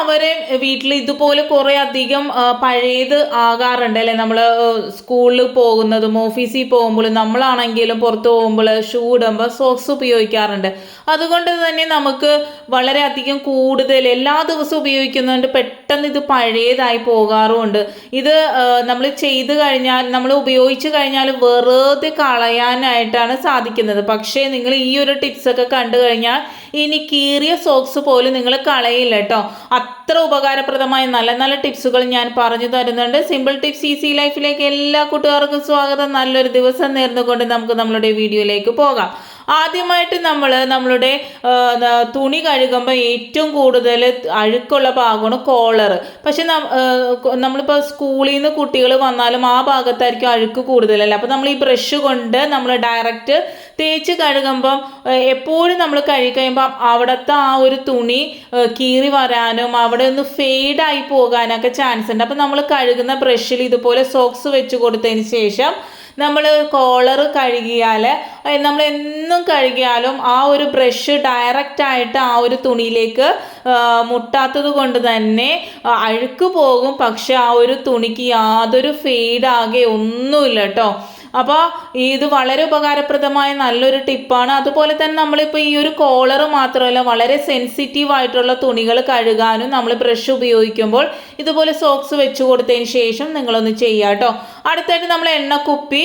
എല്ലാവരും വീട്ടിൽ ഇതുപോലെ കുറേ അധികം പഴയത് ആകാറുണ്ട് അല്ലേ? നമ്മൾ സ്കൂളിൽ പോകുന്നതും ഓഫീസിൽ പോകുമ്പോഴും നമ്മളാണെങ്കിലും പുറത്ത് പോകുമ്പോൾ ഷൂ ഇടുമ്പോൾ സോക്സ് ഉപയോഗിക്കാറുണ്ട്. അതുകൊണ്ട് തന്നെ നമുക്ക് വളരെയധികം കൂടുതൽ എല്ലാ ദിവസവും ഉപയോഗിക്കുന്നതുകൊണ്ട് പെട്ടെന്ന് ഇത് പഴയതായി പോകാറുമുണ്ട്. ഇത് നമ്മൾ ചെയ്ത് കഴിഞ്ഞാൽ നമ്മൾ ഉപയോഗിച്ച് കഴിഞ്ഞാൽ വെറുതെ കളയാനായിട്ടാണ് സാധിക്കുന്നത്. പക്ഷേ നിങ്ങൾ ഈ ഒരു ടിപ്സൊക്കെ കണ്ടു കഴിഞ്ഞാൽ ഇനി കീറിയ സോക്സ് പോലും നിങ്ങൾ കളയില്ല കേട്ടോ. അത്ര ഉപകാരപ്രദമായ നല്ല നല്ല ടിപ്സുകൾ ഞാൻ പറഞ്ഞു തരുന്നുണ്ട്. സിമ്പിൾ ടിപ്സ് ഈസി ലൈഫിലേക്ക് എല്ലാ കൂട്ടുകാർക്കും സ്വാഗതം. നല്ലൊരു ദിവസം നേർന്നുകൊണ്ട് നമുക്ക് നമ്മളുടെ വീഡിയോയിലേക്ക് പോകാം. ആദ്യമായിട്ട് നമ്മൾ നമ്മളുടെ തുണി കഴുകുമ്പോൾ ഏറ്റവും കൂടുതൽ അഴുക്കുള്ള ഭാഗമാണ് കോളർ പക്ഷെ നമ്മളിപ്പോൾ സ്കൂളിൽ നിന്ന് കുട്ടികൾ വന്നാലും ആ ഭാഗത്തായിരിക്കും അഴുക്ക് കൂടുതലല്ലേ? അപ്പോൾ നമ്മൾ ഈ ബ്രഷ് കൊണ്ട് നമ്മൾ ഡയറക്റ്റ് തേച്ച് കഴുകുമ്പം എപ്പോഴും നമ്മൾ കഴുകി കഴിയുമ്പോൾ അവിടുത്തെ ആ ഒരു തുണി കീറി വരാനും അവിടെ ഒന്ന് ഫെയ്ഡായി പോകാനൊക്കെ ചാൻസ് ഉണ്ട് അപ്പോൾ നമ്മൾ കഴുകുന്ന ബ്രഷിൽ ഇതുപോലെ സോക്സ് വെച്ച് കൊടുത്തതിന് ശേഷം നമ്മൾ കോളർ കഴുകിയാൽ നമ്മൾ എന്നും കഴുകിയാലും ആ ഒരു ബ്രഷ് ഡയറക്റ്റ് ആയിട്ട് ആ ഒരു തുണിയിലേക്ക് മുട്ടാത്തത് കൊണ്ട് തന്നെ അഴുക്ക് പോകും. പക്ഷെ ആ ഒരു തുണിക്ക് യാതൊരു ഫെയ്ഡാകെ ഒന്നുമില്ല കേട്ടോ അപ്പോൾ ഇത് വളരെ ഉപകാരപ്രദമായ നല്ലൊരു ടിപ്പാണ്. അതുപോലെ തന്നെ നമ്മളിപ്പോൾ ഈ ഒരു കോളർ മാത്രമല്ല വളരെ സെൻസിറ്റീവ് ആയിട്ടുള്ള തുണികൾ കഴുകാനും നമ്മൾ ബ്രഷ് ഉപയോഗിക്കുമ്പോൾ ഇതുപോലെ സോക്സ് വെച്ച് കൊടുത്തതിന് ശേഷം നിങ്ങളൊന്ന് ചെയ്യുക കേട്ടോ. അടുത്തായിട്ട് നമ്മൾ എണ്ണക്കുപ്പി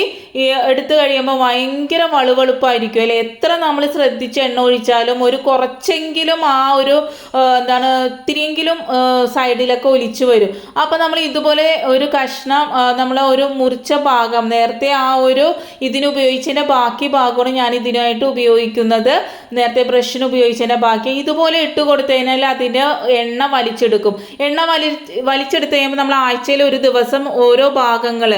എടുത്തു കഴിയുമ്പോൾ ഭയങ്കര വളുവളുപ്പായിരിക്കും അല്ലേ? എത്ര നമ്മൾ ശ്രദ്ധിച്ച് എണ്ണ ഒഴിച്ചാലും ഒരു കുറച്ചെങ്കിലും ആ ഒരു എന്താണ് ഇത്തിരിയെങ്കിലും സൈഡിലൊക്കെ ഒലിച്ചു വരും. അപ്പോൾ നമ്മൾ ഇതുപോലെ ഒരു കഷ്ണം നമ്മൾ ഒരു മുറിച്ച ഭാഗം നേരത്തെ ആ ഒരു ഇതിന് ഉപയോഗിച്ചതിന്റെ ബാക്കി ഭാഗമാണ് ഞാൻ ഇതിനായിട്ട് ഉപയോഗിക്കുന്നത്. നേരത്തെ ബ്രഷിന് ഉപയോഗിച്ചതിന്റെ ബാക്കി. ഇതുപോലെ ഇട്ട് കൊടുത്തു കഴിഞ്ഞാൽ അതിന്റെ എണ്ണ വലിച്ചെടുക്കും. എണ്ണ വലി വലിച്ചെടുത്ത് കഴിയുമ്പോൾ നമ്മൾ ആഴ്ചയിൽ ഒരു ദിവസം ഓരോ ഭാഗങ്ങൾ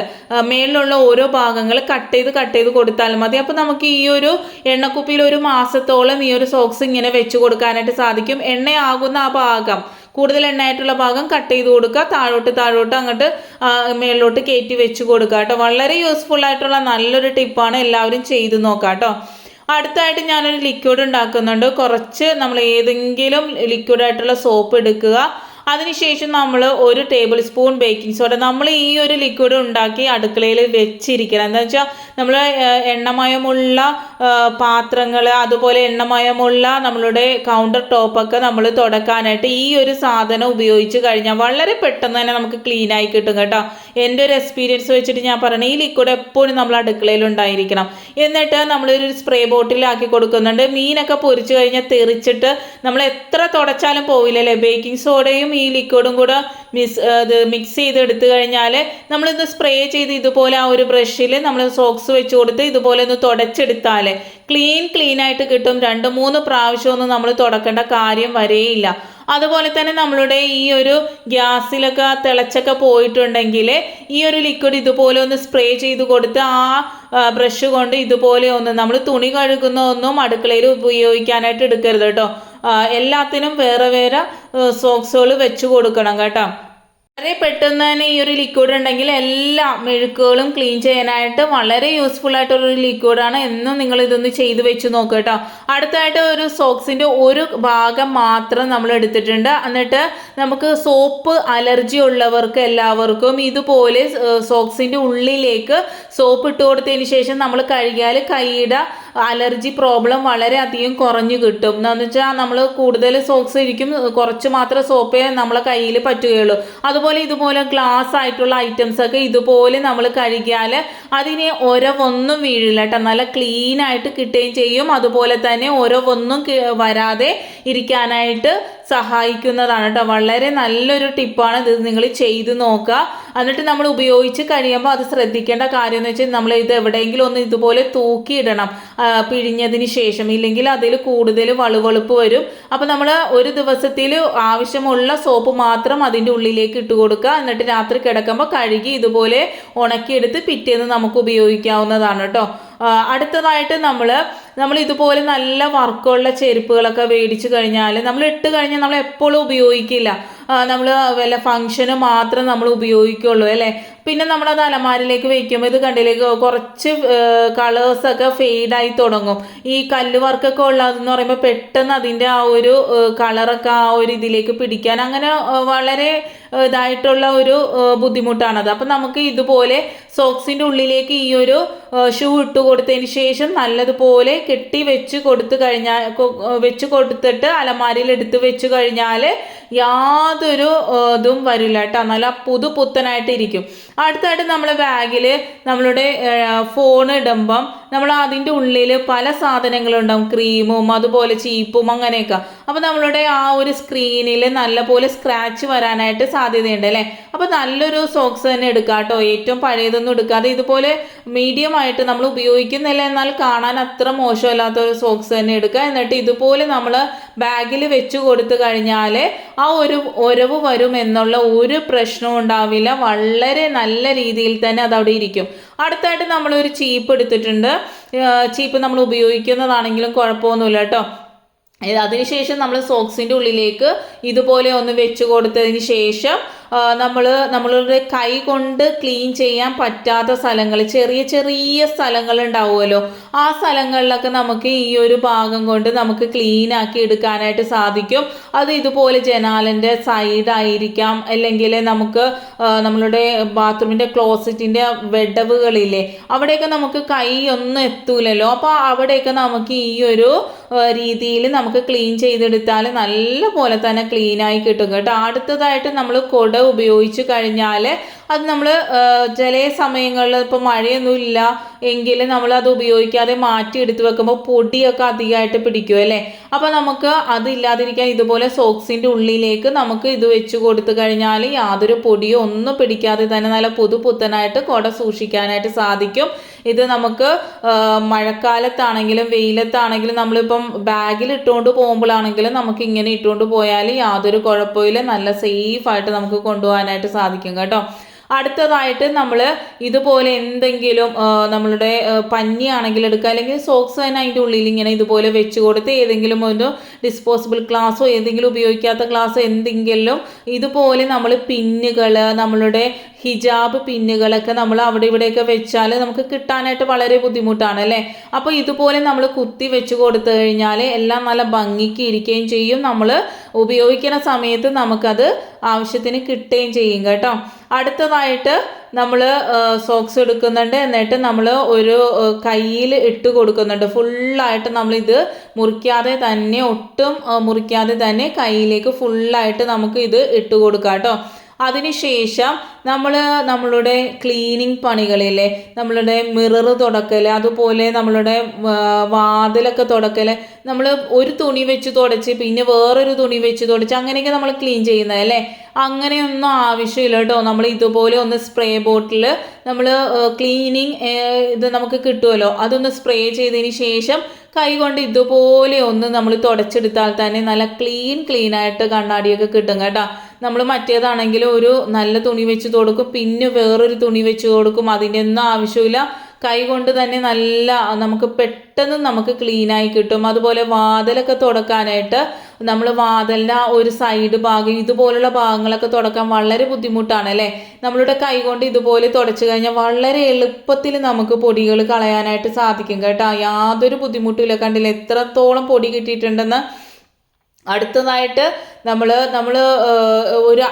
മേളിലുള്ള ഓരോ ഭാഗങ്ങൾ കട്ട് ചെയ്ത് കട്ട് ചെയ്ത് കൊടുത്താൽ മതി. അപ്പോൾ നമുക്ക് ഈ ഒരു എണ്ണക്കുപ്പിയിൽ ഒരു മാസത്തോളം ഈ ഒരു സോക്സ് ഇങ്ങനെ വെച്ച് കൊടുക്കാനായിട്ട് സാധിക്കും. എണ്ണയാകുന്ന ആ ഭാഗം. കൂടുതൽ എണ്ണയായിട്ടുള്ള ഭാഗം കട്ട് ചെയ്ത് കൊടുക്കുക. താഴോട്ട് താഴോട്ട് അങ്ങോട്ട് മേളിലോട്ട് കയറ്റി വെച്ച് കൊടുക്കുക കേട്ടോ. വളരെ യൂസ്ഫുൾ ആയിട്ടുള്ള നല്ലൊരു ടിപ്പാണ് എല്ലാവരും ചെയ്ത് നോക്കാം കേട്ടോ. അടുത്തായിട്ട് ഞാനൊരു ലിക്വിഡ് ഉണ്ടാക്കുന്നുണ്ട്. കുറച്ച് നമ്മൾ ഏതെങ്കിലും ലിക്വിഡായിട്ടുള്ള സോപ്പ് എടുക്കുക. അതിനുശേഷം നമ്മൾ ഒരു ടേബിൾ സ്പൂൺ ബേക്കിംഗ് സോഡ നമ്മൾ ഈ ഒരു ലിക്വിഡ് ഉണ്ടാക്കി അടുക്കളയിൽ വെച്ചിരിക്കണം. എന്താ വെച്ചാൽ നമ്മൾ എണ്ണമയമുള്ള പാത്രങ്ങൾ അതുപോലെ എണ്ണമയമുള്ള നമ്മളുടെ കൗണ്ടർ ടോപ്പൊക്കെ നമ്മൾ തുടക്കാനായിട്ട് ഈ ഒരു സാധനം ഉപയോഗിച്ച് കഴിഞ്ഞാൽ വളരെ പെട്ടെന്ന് തന്നെ നമുക്ക് ക്ലീൻ ആയി കിട്ടും കേട്ടോ. എന്റെ ഒരു എക്സ്പീരിയൻസ് വെച്ചിട്ട് ഞാൻ പറയണേ ഈ ലിക്വിഡ് എപ്പോഴും നമ്മൾ അടുക്കളയിൽ ഉണ്ടായിരിക്കണം. എന്നിട്ട് നമ്മളൊരു സ്പ്രേ ബോട്ടിലാക്കി കൊടുക്കുന്നുണ്ട്. മീനൊക്കെ പൊരിച്ചു കഴിഞ്ഞാൽ തെറിച്ചിട്ട് നമ്മൾ എത്ര തുടച്ചാലും പോവില്ലല്ലേ? ബേക്കിംഗ് സോഡയും ഈ ലിക്വിഡും കൂടെ മിസ് ഇത് മിക്സ് ചെയ്ത് എടുത്തു കഴിഞ്ഞാൽ നമ്മളിത് സ്പ്രേ ചെയ്ത് ഇതുപോലെ ആ ഒരു ബ്രഷിൽ നമ്മൾ സോക്സ് വെച്ച് കൊടുത്ത് ഇതുപോലെ ഒന്ന് തുടച്ചെടുത്താൽ ക്ലീൻ ക്ലീൻ ആയിട്ട് കിട്ടും. രണ്ട് മൂന്ന് പ്രാവശ്യമൊന്നും നമ്മൾ തുടക്കേണ്ട കാര്യം വരെയില്ല. അതുപോലെ തന്നെ നമ്മളുടെ ഈ ഒരു ഗ്യാസിലൊക്കെ തിളച്ചൊക്കെ പോയിട്ടുണ്ടെങ്കിൽ ഈ ഒരു ലിക്വിഡ് ഇതുപോലെ ഒന്ന് സ്പ്രേ ചെയ്ത് കൊടുത്ത് ആ ബ്രഷ് കൊണ്ട് ഇതുപോലെ ഒന്ന് നമ്മൾ തുണി കഴുകുന്ന ഒന്നും അടുക്കളയിൽ ഉപയോഗിക്കാനായിട്ട് എടുക്കരുത് കേട്ടോ. എല്ലാത്തിനും വേറെ വേറെ സോക്സുകൾ വെച്ച് കൊടുക്കണം കേട്ടോ. വളരെ പെട്ടെന്ന് തന്നെ ഈ ഒരു ലിക്വിഡ് ഉണ്ടെങ്കിൽ എല്ലാ മെഴുക്കുകളും ക്ലീൻ ചെയ്യാനായിട്ട് വളരെ യൂസ്ഫുൾ ആയിട്ടുള്ളൊരു ലിക്വിഡാണ് എന്നും നിങ്ങൾ ഇതൊന്ന് ചെയ്ത് വെച്ച് നോക്കുക കേട്ടോ. അടുത്തായിട്ട് ഒരു സോക്സിന്റെ ഒരു ഭാഗം മാത്രം നമ്മൾ എടുത്തിട്ടുണ്ട്. എന്നിട്ട് നമുക്ക് സോപ്പ് അലർജി ഉള്ളവർക്ക് എല്ലാവർക്കും ഇതുപോലെ സോക്സിന്റെ ഉള്ളിലേക്ക് സോപ്പ് ഇട്ട് കൊടുത്തതിന് ശേഷം നമ്മൾ കഴുകിയാൽ കൈയുടെ അലർജി പ്രോബ്ലം വളരെ അധികം കുറഞ്ഞു കിട്ടും. എന്താണെന്ന് വെച്ചാൽ നമ്മൾ കൂടുതൽ സോക്സ് ഇരിക്കും കുറച്ച് മാത്രം സോപ്പേ നമ്മളെ കയ്യിൽ പറ്റുകയുള്ളൂ. അതുപോലെ ഇതുപോലെ ഗ്ലാസ് ആയിട്ടുള്ള ഐറ്റംസ് ഒക്കെ ഇതുപോലെ നമ്മൾ കഴുകിയാൽ അതിനെ ഒരവൊന്നും വീഴില്ല കേട്ടോ. നല്ല ക്ലീൻ ആയിട്ട് കിട്ടുകയും ചെയ്യും. അതുപോലെ തന്നെ ഒരവൊന്നും വരാതെ ഇരിക്കാനായിട്ട് സഹായിക്കുന്നതാണ് കേട്ടോ വളരെ നല്ലൊരു ടിപ്പാണ് ഇത് നിങ്ങൾ ചെയ്ത് നോക്കുക. എന്നിട്ട് നമ്മൾ ഉപയോഗിച്ച് കഴിയുമ്പോൾ അത് ശ്രദ്ധിക്കേണ്ട കാര്യം എന്ന് വെച്ചാൽ നമ്മൾ ഇത് എവിടെയെങ്കിലും ഒന്ന് ഇതുപോലെ തൂക്കിയിടണം. പിഴിഞ്ഞതിന് ശേഷം ഇല്ലെങ്കിൽ അതിൽ കൂടുതൽ വളുവളുപ്പ് വരും. അപ്പോൾ നമ്മൾ ഒരു ദിവസത്തിൽ ആവശ്യമുള്ള സോപ്പ് മാത്രം അതിന്റെ ഉള്ളിലേക്ക് ഇട്ട് കൊടുക്കുക. എന്നിട്ട് രാത്രി കിടക്കുമ്പോൾ കഴുകി ഇതുപോലെ ഉണക്കിയെടുത്ത് പിറ്റേന്ന് നമുക്ക് ഉപയോഗിക്കാവുന്നതാണ് കേട്ടോ അടുത്തതായിട്ട് നമ്മൾ നമ്മൾ ഇതുപോലെ നല്ല വർക്കുള്ള ചെരുപ്പുകളൊക്കെ മേടിച്ചു കഴിഞ്ഞാൽ നമ്മൾ ഇട്ട് കഴിഞ്ഞാൽ നമ്മൾ എപ്പോഴും ഉപയോഗിക്കില്ല. നമ്മൾ വല്ല ഫങ്ഷന് മാത്രം നമ്മൾ ഉപയോഗിക്കുള്ളൂ അല്ലേ? പിന്നെ നമ്മളത് അലമാരിലേക്ക് വെക്കുമ്പോൾ ഇത് കണ്ടിലേക്ക് കുറച്ച് കളേഴ്സൊക്കെ ഫെയ്ഡായി തുടങ്ങും. ഈ കല്ല് വർക്കൊക്കെ ഉള്ളതെന്ന് പറയുമ്പോൾ പെട്ടെന്ന് അതിന്റെ ആ ഒരു കളറൊക്കെ ആ ഒരു ഇതിലേക്ക് പിടിക്കാൻ അങ്ങനെ വളരെ ഇതായിട്ടുള്ള ഒരു ബുദ്ധിമുട്ടാണത്. അപ്പം നമുക്ക് ഇതുപോലെ സോക്സിന്റെ ഉള്ളിലേക്ക് ഈ ഒരു ഷൂ ഇട്ട് കൊടുത്തതിന് ശേഷം നല്ലതുപോലെ കെട്ടി വെച്ച് കൊടുത്തു കഴിഞ്ഞാൽ വെച്ച് കൊടുത്തിട്ട് അലമാരിയിൽ എടുത്ത് വെച്ച് കഴിഞ്ഞാൽ യാതൊരു ഇതും വരില്ല കേട്ടോ. നല്ല പുതു പുത്തനായിട്ട് ഇരിക്കും അടുത്തായിട്ട് നമ്മൾ ബാഗിൽ നമ്മളുടെ ഫോൺ ഇടുമ്പം നമ്മൾ അതിന്റെ ഉള്ളിൽ പല സാധനങ്ങളുണ്ടാവും ക്രീമും അതുപോലെ ചീപ്പും അങ്ങനെയൊക്കെ. അപ്പോൾ നമ്മളുടെ ആ ഒരു സ്ക്രീനിൽ നല്ലപോലെ സ്ക്രാച്ച് വരാനായിട്ട് സാധ്യതയുണ്ട് അല്ലേ? അപ്പോൾ നല്ലൊരു സോക്സ് തന്നെ എടുക്കാം കേട്ടോ ഏറ്റവും പഴയതൊന്നും എടുക്കാതെ ഇതുപോലെ മീഡിയം ആയിട്ട് നമ്മൾ ഉപയോഗിക്കുന്നില്ല എന്നാൽ കാണാൻ അത്ര മോശമല്ലാത്ത ഒരു സോക്സ് തന്നെ എടുക്കുക. എന്നിട്ട് ഇതുപോലെ നമ്മൾ ബാഗിൽ വെച്ച് കൊടുത്തു കഴിഞ്ഞാൽ ആ ഒരു ഒരവ് വരും എന്നുള്ള ഒരു പ്രശ്നവും ഉണ്ടാവില്ല. വളരെ നല്ല രീതിയിൽ തന്നെ അത് അവിടെ ഇരിക്കും. അടുത്തായിട്ട് നമ്മളൊരു ചീപ്പ് എടുത്തിട്ടുണ്ട്. ചീപ്പ് നമ്മൾ ഉപയോഗിക്കുന്നതാണെങ്കിലും കുഴപ്പമൊന്നുമില്ല കേട്ടോ. അതിനുശേഷം നമ്മൾ സോക്സിന്റെ ഉള്ളിലേക്ക് ഇതുപോലെ ഒന്ന് വെച്ച് കൊടുത്തതിന് ശേഷം നമ്മൾ നമ്മളുടെ കൈ കൊണ്ട് ക്ലീൻ ചെയ്യാൻ പറ്റാത്ത സ്ഥലങ്ങൾ ചെറിയ ചെറിയ സ്ഥലങ്ങൾ ഉണ്ടാവുമല്ലോ ആ സ്ഥലങ്ങളിലൊക്കെ നമുക്ക് ഈ ഒരു ഭാഗം കൊണ്ട് നമുക്ക് ക്ലീൻ ആക്കി എടുക്കാനായിട്ട് സാധിക്കും. അത് ഇതുപോലെ ജനാലിന്റെ സൈഡായിരിക്കാം അല്ലെങ്കിൽ നമുക്ക് നമ്മളുടെ ബാത്റൂമിന്റെ ക്ലോസറ്റിന്റെ വെടവുകളില്ലേ അവിടെയൊക്കെ നമുക്ക് കൈ ഒന്നും എത്തൂലല്ലോ. അപ്പോൾ അവിടെയൊക്കെ നമുക്ക് ഈ ഒരു രീതിയിൽ നമുക്ക് ക്ലീൻ ചെയ്തെടുത്താൽ നല്ല പോലെ തന്നെ ക്ലീനായി കിട്ടും കേട്ടോ. അടുത്തതായിട്ട് നമ്മൾ കുട ഉപയോഗിച്ച് കഴിഞ്ഞാൽ അത് നമ്മൾ ചില സമയങ്ങളിൽ ഇപ്പോൾ മഴയൊന്നും ഇല്ല എങ്കിൽ നമ്മൾ അത് ഉപയോഗിക്കാതെ മാറ്റി എടുത്ത് വെക്കുമ്പോൾ പൊടിയൊക്കെ അധികമായിട്ട് പിടിക്കും അല്ലേ? അപ്പോൾ നമുക്ക് അതില്ലാതിരിക്കാൻ ഇതുപോലെ സോക്സിന്റെ ഉള്ളിലേക്ക് നമുക്ക് ഇത് വെച്ച് കൊടുത്തു കഴിഞ്ഞാൽ യാതൊരു പൊടിയോ ഒന്നും പിടിക്കാതെ തന്നെ നല്ല പുതുപുത്തനായിട്ട് കുട സൂക്ഷിക്കാനായിട്ട് സാധിക്കും. ഇത് നമുക്ക് മഴക്കാലത്താണെങ്കിലും വെയിലത്താണെങ്കിലും നമ്മളിപ്പം ബാഗിൽ ഇട്ടുകൊണ്ട് പോകുമ്പോഴാണെങ്കിലും നമുക്ക് ഇങ്ങനെ ഇട്ടുകൊണ്ട് പോയാൽ യാതൊരു കുഴപ്പമില്ല നല്ല സേഫായിട്ട് നമുക്ക് കൊണ്ടുപോകാനായിട്ട് സാധിക്കും കേട്ടോ. അടുത്തതായിട്ട് നമ്മൾ ഇതുപോലെ എന്തെങ്കിലും നമ്മളുടെ പഞ്ഞിയാണെങ്കിൽ എടുക്കുക. അല്ലെങ്കിൽ സോക്സ് തന്നെ അതിന്റെ ഉള്ളിൽ ഇങ്ങനെ ഇതുപോലെ വെച്ച് കൊടുത്ത് ഏതെങ്കിലും ഒരു ഡിസ്പോസിബിൾ ഗ്ലാസ്സോ ഏതെങ്കിലും ഉപയോഗിക്കാത്ത ഗ്ലാസ്സോ എന്തെങ്കിലും ഇതുപോലെ നമ്മൾ പിന്നുകൾ നമ്മളുടെ ഹിജാബ് പിന്നുകളൊക്കെ നമ്മൾ അവിടെ ഇവിടെയൊക്കെ വെച്ചാൽ നമുക്ക് കിട്ടാനായിട്ട് വളരെ ബുദ്ധിമുട്ടാണ് അല്ലേ? അപ്പോൾ ഇതുപോലെ നമ്മൾ കുത്തി വെച്ച് കൊടുത്തു കഴിഞ്ഞാൽ എല്ലാം നല്ല ഭംഗിക്ക് ഇരിക്കുകയും ചെയ്യും. നമ്മൾ ഉപയോഗിക്കുന്ന സമയത്ത് നമുക്കത് ആവശ്യത്തിന് കിട്ടുകയും ചെയ്യും കേട്ടോ. അടുത്തതായിട്ട് നമ്മൾ സോക്സ് എടുക്കുന്നുണ്ട്. എന്നിട്ട് നമ്മൾ ഒരു കയ്യിൽ ഇട്ട് കൊടുക്കുന്നുണ്ട്. ഫുള്ളായിട്ട് നമ്മളിത് മുറിക്കാതെ തന്നെ ഒട്ടും മുറിക്കാതെ തന്നെ കയ്യിലേക്ക് ഫുള്ളായിട്ട് നമുക്ക് ഇത് ഇട്ട് കൊടുക്കാം കേട്ടോ. അതിനുശേഷം നമ്മൾ നമ്മളുടെ ക്ലീനിങ് പണികളില്ലേ നമ്മളുടെ മിറർ തുടക്കൽ അതുപോലെ നമ്മളുടെ വാതിലൊക്കെ തുടക്കൽ നമ്മൾ ഒരു തുണി വെച്ച് തുടച്ച് പിന്നെ വേറൊരു തുണി വെച്ച് തുടച്ച് അങ്ങനെയൊക്കെ നമ്മൾ ക്ലീൻ ചെയ്യുന്നത് അല്ലേ? അങ്ങനെയൊന്നും ആവശ്യമില്ല കേട്ടോ. നമ്മൾ ഇതുപോലെ ഒന്ന് സ്പ്രേ ബോട്ടിൽ നമ്മൾ ക്ലീനിങ് ഇത് നമുക്ക് കിട്ടുമല്ലോ അതൊന്ന് സ്പ്രേ ചെയ്തതിന് ശേഷം കൈ കൊണ്ട് ഇതുപോലെ ഒന്ന് നമ്മൾ തുടച്ചെടുത്താൽ തന്നെ നല്ല ക്ലീൻ ക്ലീനായിട്ട് കണ്ണാടിയൊക്കെ കിട്ടും കേട്ടോ. നമ്മൾ മറ്റേതാണെങ്കിലും ഒരു നല്ല തുണി വെച്ച് കൊടുക്കും പിന്നെ വേറൊരു തുണി വെച്ച് കൊടുക്കും അതിന്റെ ഒന്നും ആവശ്യമില്ല കൈ കൊണ്ട് തന്നെ നല്ല നമുക്ക് പെട്ടെന്ന് നമുക്ക് ക്ലീനായി കിട്ടും. അതുപോലെ വാതിലൊക്കെ തുടക്കാനായിട്ട് നമ്മൾ വാതിലിന്റെ ആ ഒരു സൈഡ് ഭാഗം ഇതുപോലുള്ള ഭാഗങ്ങളൊക്കെ തുടക്കാൻ വളരെ ബുദ്ധിമുട്ടാണ് അല്ലേ? നമ്മളുടെ കൈ കൊണ്ട് ഇതുപോലെ തുടച്ചു കഴിഞ്ഞാൽ വളരെ എളുപ്പത്തിൽ നമുക്ക് പൊടികൾ കളയാനായിട്ട് സാധിക്കും കേട്ടോ. യാതൊരു ബുദ്ധിമുട്ടുമില്ല. കണ്ടില്ല? എത്രത്തോളം പൊടി കിട്ടിയിട്ടുണ്ടെന്ന് അടുത്തതായിട്ട് നമ്മൾ നമ്മൾ ഒരു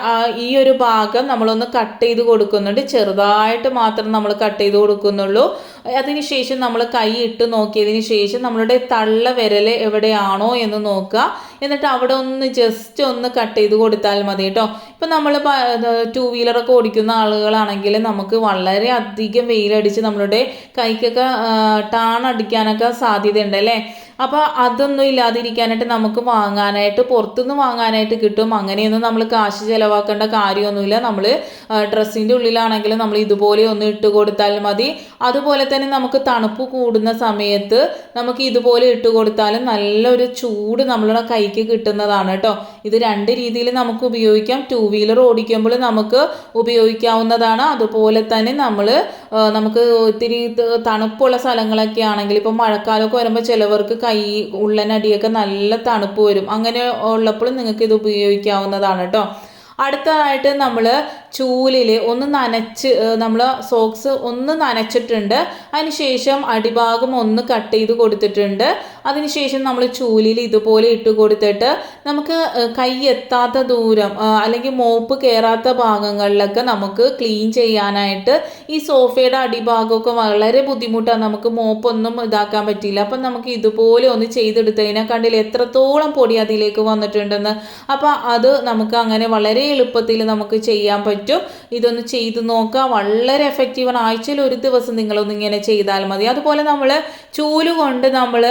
ഈ ഒരു ഭാഗം നമ്മളൊന്ന് കട്ട് ചെയ്ത് കൊടുക്കുന്നുണ്ട്. ചെറുതായിട്ട് മാത്രം നമ്മൾ കട്ട് ചെയ്ത് കൊടുക്കുന്നുള്ളൂ. അതിനുശേഷം നമ്മൾ കൈ ഇട്ട് നോക്കിയതിന് ശേഷം നമ്മളുടെ തള്ള വിരൽ എവിടെയാണോ എന്ന് നോക്കുക. എന്നിട്ട് അവിടെ ഒന്ന് ജസ്റ്റ് ഒന്ന് കട്ട് ചെയ്ത് കൊടുത്താൽ മതി കേട്ടോ. ഇപ്പം നമ്മൾ ടൂ വീലറൊക്കെ ഓടിക്കുന്ന ആളുകളാണെങ്കിൽ നമുക്ക് വളരെ അധികം വെയിലടിച്ച് നമ്മളുടെ കൈക്കൊക്കെ ടാണടിക്കാനൊക്കെ സാധ്യതയുണ്ട് അല്ലേ? അപ്പോൾ അതൊന്നും ഇല്ലാതിരിക്കാനായിട്ട് നമുക്ക് വാങ്ങാനായിട്ട് പുറത്തുനിന്ന് വാങ്ങാനായിട്ട് കിട്ടും. അങ്ങനെയൊന്നും നമ്മൾ കാശ് ചിലവാക്കേണ്ട കാര്യമൊന്നുമില്ല. നമ്മൾ ഡ്രസ്സിന്റെ ഉള്ളിലാണെങ്കിലും നമ്മൾ ഇതുപോലെ ഒന്ന് ഇട്ട് കൊടുത്താൽ മതി. അതുപോലെ തന്നെ നമുക്ക് തണുപ്പ് കൂടുന്ന സമയത്ത് നമുക്ക് ഇതുപോലെ ഇട്ട് കൊടുത്താലും നല്ലൊരു ചൂട് നമ്മളുടെ കൈക്ക് കിട്ടുന്നതാണ് കേട്ടോ. ഇത് രണ്ട് രീതിയിൽ നമുക്ക് ഉപയോഗിക്കാം. ടു വീലർ ഓടിക്കുമ്പോൾ നമുക്ക് ഉപയോഗിക്കാവുന്നതാണ്. അതുപോലെ തന്നെ നമ്മൾ നമുക്ക് ഒത്തിരി തണുപ്പുള്ള സ്ഥലങ്ങളൊക്കെ ആണെങ്കിൽ ഇപ്പം മഴക്കാലമൊക്കെ വരുമ്പോൾ ചിലവർക്ക് കൈ ഉള്ളനടിയൊക്കെ നല്ല തണുപ്പ് വരും. അങ്ങനെ ഉള്ളപ്പോൾ നിങ്ങൾക്ക് ഇത് ഉപയോഗിക്കാവുന്നതാണ് കേട്ടോ. അടുത്തതായിട്ട് നമ്മൾ ചൂലിൽ ഒന്ന് നനച്ച് നമ്മൾ സോക്സ് ഒന്ന് നനച്ചിട്ടുണ്ട്. അതിനുശേഷം അടിഭാഗം ഒന്ന് കട്ട് ചെയ്ത് കൊടുത്തിട്ടുണ്ട്. അതിനുശേഷം നമ്മൾ ചൂലിൽ ഇതുപോലെ ഇട്ട് കൊടുത്തിട്ട് നമുക്ക് കൈ എത്താത്ത ദൂരം അല്ലെങ്കിൽ മോപ്പ് കയറാത്ത ഭാഗങ്ങളിലൊക്കെ നമുക്ക് ക്ലീൻ ചെയ്യാനായിട്ട് ഈ സോഫയുടെ അടിഭാഗമൊക്കെ വളരെ ബുദ്ധിമുട്ടാണ്. നമുക്ക് മോപ്പൊന്നും ഇതാക്കാൻ പറ്റില്ല അപ്പം നമുക്ക് ഇതുപോലെ ഒന്ന് ചെയ്തെടുത്തതിനെ കണ്ടില്ല എത്രത്തോളം പൊടി അതിലേക്ക് വന്നിട്ടുണ്ടെന്ന്. അപ്പം അത് നമുക്ക് അങ്ങനെ വളരെ എളുപ്പത്തിൽ നമുക്ക് ചെയ്യാൻ പറ്റും. ഇതൊന്ന് ചെയ്തു നോക്കുക വളരെ എഫക്റ്റീവാണ് ആഴ്ചയിൽ ഒരു ദിവസം നിങ്ങളൊന്ന് ഇങ്ങനെ ചെയ്താൽ മതി. അതുപോലെ നമ്മൾ ചൂൽ കൊണ്ട് നമ്മൾ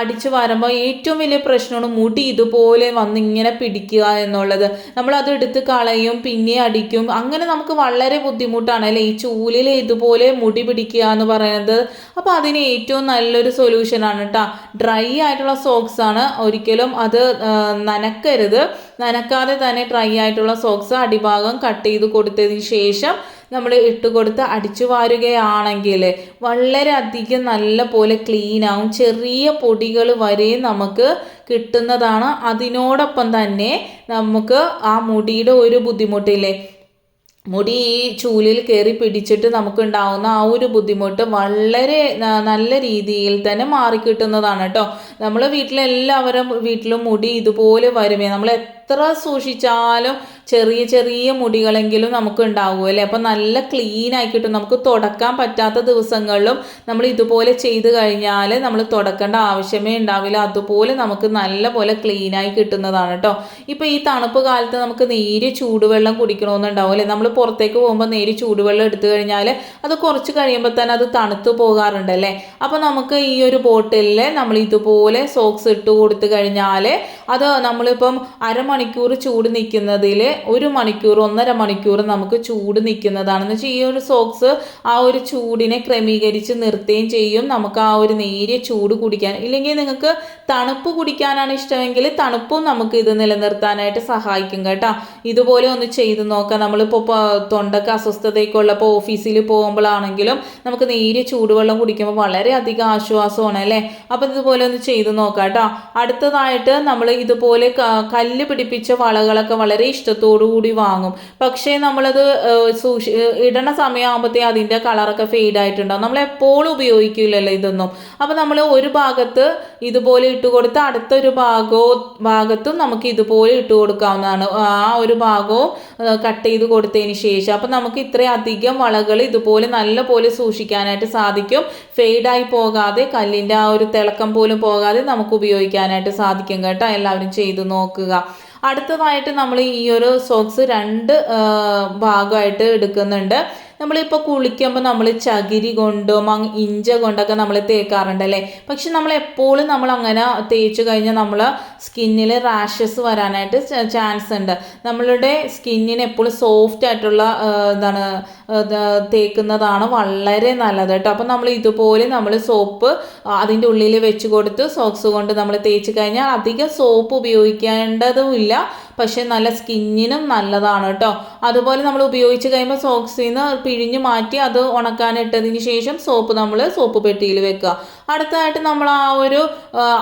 അടിച്ചു വരുമ്പോൾ ഏറ്റവും വലിയ പ്രശ്നമാണ് മുടി ഇതുപോലെ വന്ന് ഇങ്ങനെ പിടിക്കുക എന്നുള്ളത്. നമ്മൾ അത് എടുത്ത് കളയും പിന്നെ അടിക്കും. അങ്ങനെ നമുക്ക് വളരെ ബുദ്ധിമുട്ടാണ്. അല്ലേ? ഈ ചൂലിൽ ഇതുപോലെ മുടി പിടിക്കുക എന്ന് പറയുന്നത്. അപ്പോൾ അതിന് ഏറ്റവും നല്ലൊരു സൊല്യൂഷൻ ആണ് കേട്ടോ ഡ്രൈ ആയിട്ടുള്ള സോക്സ് ആണ്. ഒരിക്കലും അത് നനക്കരുത്. നനക്കാതെ തന്നെ ഡ്രൈ ആയിട്ടുള്ള സോക്സ് അടിഭാഗം കട്ട് ചെയ്ത് കൊടുത്തതിന് ശേഷം നമ്മൾ ഇട്ട് കൊടുത്ത് അടിച്ചു വാരുകയാണെങ്കിൽ വളരെയധികം നല്ല പോലെ ക്ലീൻ ആവും. ചെറിയ പൊടികൾ വരെ നമുക്ക് കിട്ടുന്നതാണ്. അതിനോടൊപ്പം തന്നെ നമുക്ക് ആ മുടിയുടെ ഒരു ബുദ്ധിമുട്ടില്ലേ? മുടി ഈ ചൂലിൽ കയറി പിടിച്ചിട്ട് നമുക്കുണ്ടാവുന്ന ആ ഒരു ബുദ്ധിമുട്ട് വളരെ നല്ല രീതിയിൽ തന്നെ മാറിക്കിട്ടുന്നതാണ് കേട്ടോ നമ്മൾ വീട്ടിലെല്ലാവരും വീട്ടിലും മുടി ഇതുപോലെ വരുമേ? നമ്മൾ എത്ര സൂക്ഷിച്ചാലും ചെറിയ ചെറിയ മുടികളെങ്കിലും നമുക്ക് ഉണ്ടാവും അല്ലേ? അപ്പം നല്ല ക്ലീൻ ആയി കിട്ടും. നമുക്ക് തുടക്കാൻ പറ്റാത്ത ദിവസങ്ങളിലും നമ്മൾ ഇതുപോലെ ചെയ്ത് കഴിഞ്ഞാൽ നമ്മൾ തുടക്കേണ്ട ആവശ്യമേ ഉണ്ടാവില്ല. അതുപോലെ നമുക്ക് നല്ല പോലെ ക്ലീനായി കിട്ടുന്നതാണ് കേട്ടോ ഇപ്പം ഈ തണുപ്പ് കാലത്ത് നമുക്ക് നേരിയ ചൂടുവെള്ളം കുടിക്കണമെന്നുണ്ടാവും അല്ലേ? നമ്മൾ പുറത്തേക്ക് പോകുമ്പോൾ നേരിയ ചൂടുവെള്ളം എടുത്തു കഴിഞ്ഞാൽ അത് കുറച്ച് കഴിയുമ്പോൾ തന്നെ അത് തണുത്ത് പോകാറുണ്ട് അല്ലേ? അപ്പോൾ നമുക്ക് ഈ ഒരു ബോട്ടിലിൽ നമ്മൾ ഇതുപോലെ സോക്സ് ഇട്ട് കൊടുത്തു കഴിഞ്ഞാൽ അത് നമ്മളിപ്പം അരമണിക്കൂർ ചൂട് നിൽക്കുന്നതിൽ ഒരു മണിക്കൂർ ഒന്നര മണിക്കൂർ നമുക്ക് ചൂട് നിൽക്കുന്നതാണ് എന്ന് വെച്ചാൽ ഈ ഒരു സോക്സ് ആ ഒരു ചൂടിനെ ക്രമീകരിച്ച് നിർത്തുകയും ചെയ്യും. നമുക്ക് ആ ഒരു നേരിയ ചൂട് കുടിക്കാൻ. ഇല്ലെങ്കിൽ നിങ്ങൾക്ക് തണുപ്പ് കുടിക്കാനാണ് ഇഷ്ടമെങ്കിൽ തണുപ്പും നമുക്ക് ഇത് നിലനിർത്താനായിട്ട് സഹായിക്കും കേട്ടോ. ഇതുപോലെ ഒന്ന് ചെയ്ത് നോക്കാം. നമ്മളിപ്പോൾ തൊണ്ടക്ക് അസ്വസ്ഥതയൊക്കെ ഉള്ളപ്പോൾ ഓഫീസിൽ പോകുമ്പോഴാണെങ്കിലും നമുക്ക് നേരിയ ചൂടുവെള്ളം കുടിക്കുമ്പോൾ വളരെയധികം ആശ്വാസമാണ് അല്ലേ? അപ്പം ഇതുപോലെ ഒന്ന് ചെയ്ത് നോക്കാം കേട്ടോ. അടുത്തതായിട്ട് നമ്മൾ ഇതുപോലെ കല്ല് പിടിപ്പിച്ച വളകളൊക്കെ വളരെ ഇഷ്ടത്തോടു കൂടി വാങ്ങും. പക്ഷേ നമ്മളത് സൂക്ഷി ഇടണ സമയമാകുമ്പോഴത്തേ അതിന്റെ കളറൊക്കെ ഫെയ്ഡ് ആയിട്ടുണ്ടാവും നമ്മൾ എപ്പോഴും ഉപയോഗിക്കില്ലല്ലോ ഇതൊന്നും. അപ്പോൾ നമ്മൾ ഒരു ഭാഗത്ത് ഇതുപോലെ ഇട്ട് കൊടുത്ത് അടുത്തൊരു ഭാഗവും ഭാഗത്തും നമുക്ക് ഇതുപോലെ ഇട്ട് കൊടുക്കാവുന്നതാണ്. ആ ഒരു ഭാഗവും കട്ട് ചെയ്ത് കൊടുത്തതിന് ശേഷം. അപ്പം നമുക്ക് ഇത്രയധികം വളകൾ ഇതുപോലെ നല്ല പോലെ സൂക്ഷിക്കാനായിട്ട് സാധിക്കും. ഫെയ്ഡായി പോകാതെ കല്ലിന്റെ ആ ഒരു തിളക്കം പോലും പോകാതെ നമുക്ക് ഉപയോഗിക്കാനായിട്ട് സാധിക്കും കേട്ടോ. എല്ലാവരും ചെയ്തു നോക്കുക. അടുത്തതായിട്ട് നമ്മൾ ഈ ഒരു സോക്സ് രണ്ട് ഭാഗമായിട്ട് എടുക്കുന്നുണ്ട്. നമ്മളിപ്പോൾ കുളിക്കുമ്പോൾ നമ്മൾ ചകിരി കൊണ്ടോ മങ് ഇഞ്ച കൊണ്ടൊക്കെ നമ്മൾ തേക്കാറുണ്ടല്ലേ പക്ഷെ നമ്മൾ എപ്പോഴും നമ്മൾ അങ്ങനെ തേച്ച് കഴിഞ്ഞാൽ നമ്മൾ സ്കിന്നിൽ റാഷസ് വരാനായിട്ട് ചാൻസ് ഉണ്ട്. നമ്മളുടെ സ്കിന്നിന് എപ്പോഴും സോഫ്റ്റ് ആയിട്ടുള്ള എന്താണ് തേക്കുന്നതാണ് വളരെ നല്ലത് കേട്ടോ. അപ്പം നമ്മൾ ഇതുപോലെ നമ്മൾ സോപ്പ് അതിന്റെ ഉള്ളിൽ വെച്ച് കൊടുത്ത് സോക്സ് കൊണ്ട് നമ്മൾ തേച്ച് കഴിഞ്ഞാൽ അധികം സോപ്പ് ഉപയോഗിക്കേണ്ടതുമില്ല പക്ഷേ നല്ല സ്കിന്നിനും നല്ലതാണ് കേട്ടോ. അതുപോലെ നമ്മൾ ഉപയോഗിച്ച് കഴിയുമ്പോൾ സോക്സിൽ നിന്ന് പിഴിഞ്ഞ് മാറ്റി അത് ഉണക്കാനിട്ടതിന് ശേഷം സോപ്പ് നമ്മൾ സോപ്പ് പെട്ടിയിൽ വെക്കുക. അടുത്തതായിട്ട് നമ്മൾ ആ ഒരു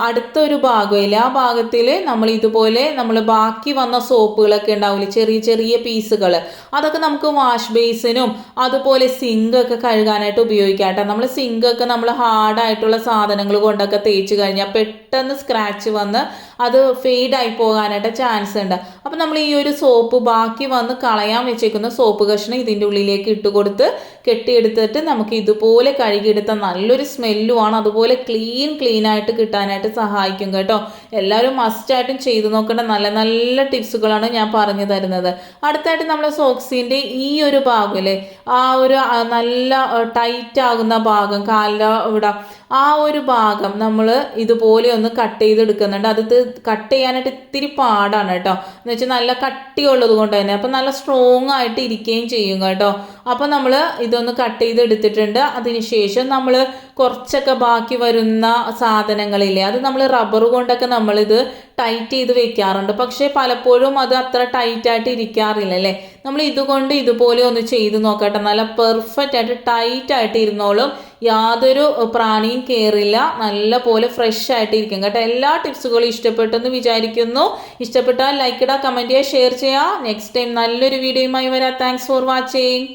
അടുത്തൊരു ഭാഗമില്ലേ ആ ഭാഗത്തിൽ നമ്മൾ ഇതുപോലെ നമ്മൾ ബാക്കി വന്ന സോപ്പുകളൊക്കെ ഉണ്ടാവില്ലേ ചെറിയ ചെറിയ പീസുകൾ. അതൊക്കെ നമുക്ക് വാഷ് ബേസിനും അതുപോലെ സിങ്കൊക്കെ കഴുകാനായിട്ട് ഉപയോഗിക്കാം കേട്ടോ. നമ്മൾ സിങ്കൊക്കെ നമ്മൾ ഹാർഡായിട്ടുള്ള സാധനങ്ങൾ കൊണ്ടൊക്കെ തേച്ച് കഴിഞ്ഞാൽ പെട്ടെന്ന് സ്ക്രാച്ച് വന്ന് അത് ഫെയ്ഡായി പോകാനായിട്ട് ചാൻസ് ഉണ്ട്. അപ്പം നമ്മൾ ഈ ഒരു സോപ്പ് ബാക്കി വന്ന് കളയാൻ വെച്ചേക്കുന്ന സോപ്പ് കഷ്ണം ഇതിന്റെ ഉള്ളിലേക്ക് ഇട്ട് കൊടുത്ത് കെട്ടിയെടുത്തിട്ട് നമുക്ക് ഇതുപോലെ കഴുകിയെടുത്ത നല്ലൊരു സ്മെല്ലുമാണ് അതുപോലെ ക്ലീൻ ക്ലീൻ ആയിട്ട് കിട്ടാനായിട്ട് സഹായിക്കും കേട്ടോ. എല്ലാവരും മസ്റ്റായിട്ടും ചെയ്തു നോക്കേണ്ട നല്ല നല്ല ടിപ്സുകളാണ് ഞാൻ പറഞ്ഞു തരുന്നത്. അടുത്തായിട്ട് നമ്മൾ സോക്സിന്റെ ഈ ഒരു ഭാഗം ആ ഒരു നല്ല ടൈറ്റ് ആകുന്ന ഭാഗം കാലിന്റെ ഇവിടെ ആ ഒരു ഭാഗം നമ്മൾ ഇതുപോലെ ഒന്ന് കട്ട് ചെയ്തെടുക്കുന്നുണ്ട്. അത് കട്ട് ചെയ്യാനായിട്ട് ഇത്തിരി പാടാണ് കേട്ടോ. എന്ന് വെച്ചാൽ നല്ല കട്ടിയുള്ളത് കൊണ്ട് തന്നെ. അപ്പം നല്ല സ്ട്രോങ് ആയിട്ട് ഇരിക്കുകയും ചെയ്യും കേട്ടോ. അപ്പം നമ്മൾ ഇതൊന്ന് കട്ട് ചെയ്തെടുത്തിട്ടുണ്ട്. അതിനുശേഷം നമ്മൾ കുറച്ചൊക്കെ ബാക്കി വരുന്ന സാധനങ്ങളില്ലേ? അത് നമ്മൾ റബ്ബർ കൊണ്ടൊക്കെ നമ്മളിത് ടൈറ്റ് ചെയ്ത് വെക്കാറുണ്ട്. പക്ഷേ പലപ്പോഴും അത് അത്ര ടൈറ്റ് ആയിട്ട് ഇരിക്കാറില്ല അല്ലേ? നമ്മൾ ഇതുകൊണ്ട് ഇതുപോലെ ഒന്ന് ചെയ്ത് നോക്കട്ടെ. നല്ല പെർഫെക്റ്റ് ആയിട്ട് ടൈറ്റ് ആയിട്ട് ഇരുന്നോളും. യാതൊരു പ്രാണിയും കയറില്ല നല്ല പോലെ ഫ്രഷ് ആയിട്ട് ഇരിക്കും. കേട്ടോ എല്ലാ ടിപ്സുകളും ഇഷ്ടപ്പെട്ടെന്ന് വിചാരിക്കുന്നു. ഇഷ്ടപ്പെട്ടാൽ ലൈക്ക് ഇടുക കമന്റ് ചെയ്യുക ഷെയർ ചെയ്യുക നെക്സ്റ്റ് ടൈം നല്ലൊരു വീഡിയോയുമായി വരാം. Thanks for watching